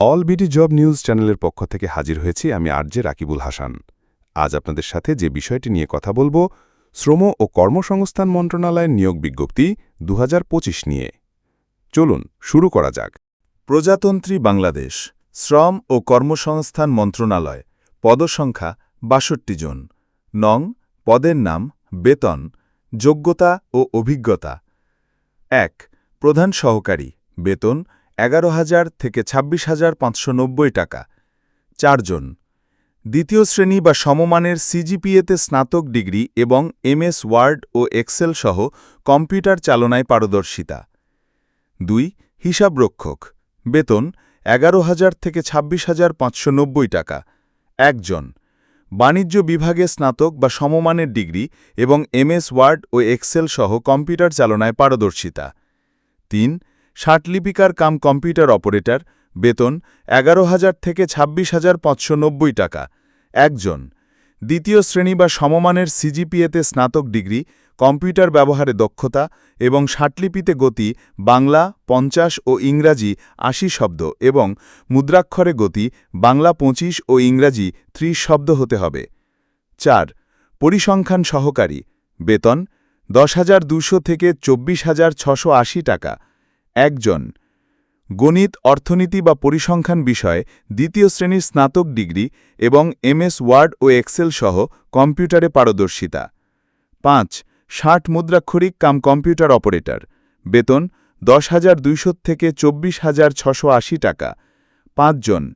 All BD job news চ্যানেলের পক্ষ থেকে হাজির হয়েছি আমি আরজে রাকিবুল হাসান। আজ আপনাদের সাথে যে বিষয়টি নিয়ে কথা বলব, শ্রম ও কর্মসংস্থান মন্ত্রণালয়ের নিয়োগ বিজ্ঞপ্তি দু হাজার পঁচিশ নিয়ে। চলুন, শুরু করা যাক। প্রজাতন্ত্রী বাংলাদেশ, শ্রম ও কর্মসংস্থান মন্ত্রণালয়, পদসংখ্যা বাষট্টি জন। নং, পদের নাম, বেতন, যোগ্যতা ও অভিজ্ঞতা। এক, প্রধান সহকারী, বেতন এগারো হাজার থেকে ছাব্বিশ হাজার পাঁচশো টাকা। চারজন। দ্বিতীয় শ্রেণি বা সমমানের সিজিপিএতে স্নাতক ডিগ্রি এবং এমএস ওয়ার্ড ও এক্সেল সহ কম্পিউটার চালনায় পারদর্শিতা। দুই, হিসাবরক্ষক। বেতন এগারো হাজার থেকে ছাব্বিশ হাজার পাঁচশো টাকা। একজন। বাণিজ্য বিভাগে স্নাতক বা সমমানের ডিগ্রি এবং এমএস ওয়ার্ড ও এক্সেল সহ কম্পিউটার চালনায় পারদর্শিতা। তিন ষাটলিপিকার কাম কম্পিউটার অপারেটর, বেতন এগারো হাজার থেকে ছাব্বিশ হাজার পাঁচশো টাকা। একজন। দ্বিতীয় শ্রেণি বা সমমানের সিজিপিএতে স্নাতক ডিগ্রি, কম্পিউটার ব্যবহারে দক্ষতা এবং ষাটলিপিতে গতি, বাংলা, পঞ্চাশ ও ইংরাজি আশি শব্দ এবং মুদ্রাক্ষরে গতি, বাংলা পঁচিশ ও ইংরাজি ত্রিশ শব্দ হতে হবে। চার। পরিসংখ্যান সহকারী। বেতন দশ হাজার দুশো থেকে চব্বিশ হাজার ছশো আশি টাকা। একজন। গণিত, অর্থনীতি বা পরিসংখ্যান বিষয়ে দ্বিতীয় শ্রেণির স্নাতক ডিগ্রি এবং এমএস ওয়ার্ড ও এক্সেল সহ কম্পিউটারে পারদর্শিতা। পাঁচ, ষাট মুদ্রাক্ষরিক কাম কম্পিউটার অপারেটর। বেতন, দশ হাজার দুইশো থেকে চব্বিশ হাজার ছশো আশি টাকা। পাঁচজন।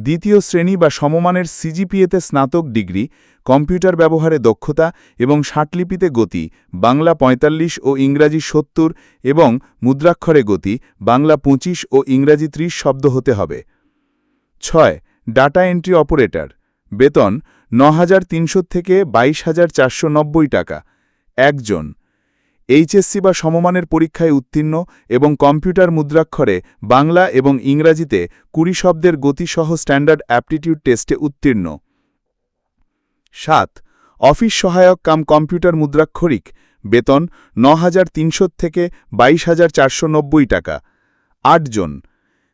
দ্বিতীয় শ্রেণি বা সমমানের সিজিপিএতে স্নাতক ডিগ্রি কম্পিউটার ব্যবহারে দক্ষতা এবং ষাটলিপিতে গতি, বাংলা ৪৫ ও ইংরাজি সত্তর এবং মুদ্রাক্ষরে গতি, বাংলা ২৫ ও ইংরাজি ৩০ শব্দ হতে হবে। ছয়, ডাটা এন্ট্রি অপারেটর। বেতন ন থেকে বাইশ টাকা। একজন। এইচএসসি বা সমমানের পরীক্ষায় উত্তীর্ণ এবং কম্পিউটার মুদ্রাক্ষরে বাংলা এবং ইংরাজিতে কুড়ি শব্দের গতিসহ স্ট্যান্ডার্ড অ্যাপটিটিউড টেস্টে উত্তীর্ণ। সাত, অফিস সহায়ক কাম কম্পিউটার মুদ্রাক্ষরিক, বেতন ন হাজার থেকে বাইশ হাজার টাকা। আটজন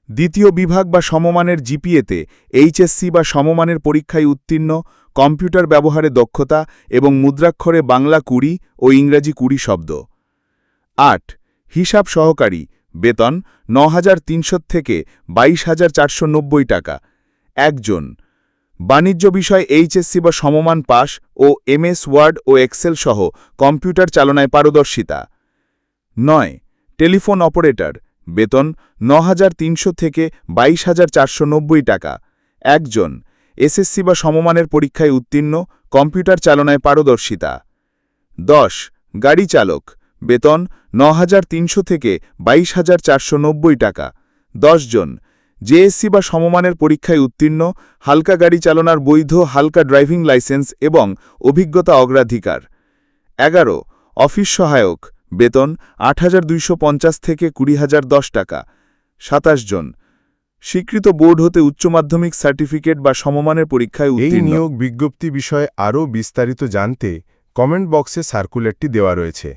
দ্বিতীয় বিভাগ বা সমমানের জিপিএতে, এইচএসসি বা সমমানের পরীক্ষায় উত্তীর্ণ, কম্পিউটার ব্যবহারে দক্ষতা এবং মুদ্রাক্ষরে বাংলা কুড়ি ও ইংরাজি কুড়ি শব্দ। আট, হিসাব সহকারী, বেতন ন থেকে বাইশ টাকা। একজন বাণিজ্য বিষয় এইচএসসি বা সমমান পাস ও এমএস, ওয়ার্ড ও এক্সেল সহ কম্পিউটার চালনায় পারদর্শিতা। নয়, টেলিফোন অপারেটর। বেতন ন থেকে বাইশ টাকা। একজন, এসএসসি বা সমমানের পরীক্ষায় উত্তীর্ণ, কম্পিউটার চালনায় পারদর্শিতা। দশ, গাড়ি চালক। বেতন ন থেকে বাইশ টাকা। দশ জন জেএসসি বা সমমানের পরীক্ষায় উত্তীর্ণ হালকা গাড়ি চালনার বৈধ হালকা ড্রাইভিং লাইসেন্স এবং অভিজ্ঞতা অগ্রাধিকার। এগারো অফিস সহায়ক বেতন আট হাজার দুইশো পঞ্চাশ থেকে কুড়ি হাজার দশ টাকা। সাতাশ জন স্বীকৃত বোর্ড হতে উচ্চ মাধ্যমিক সার্টিফিকেট বা সমমানের পরীক্ষায় এই নিয়োগ বিজ্ঞপ্তি বিষয়ে আরও বিস্তারিত জানতে কমেন্ট বক্সে সার্কুলারটি দেওয়া রয়েছে।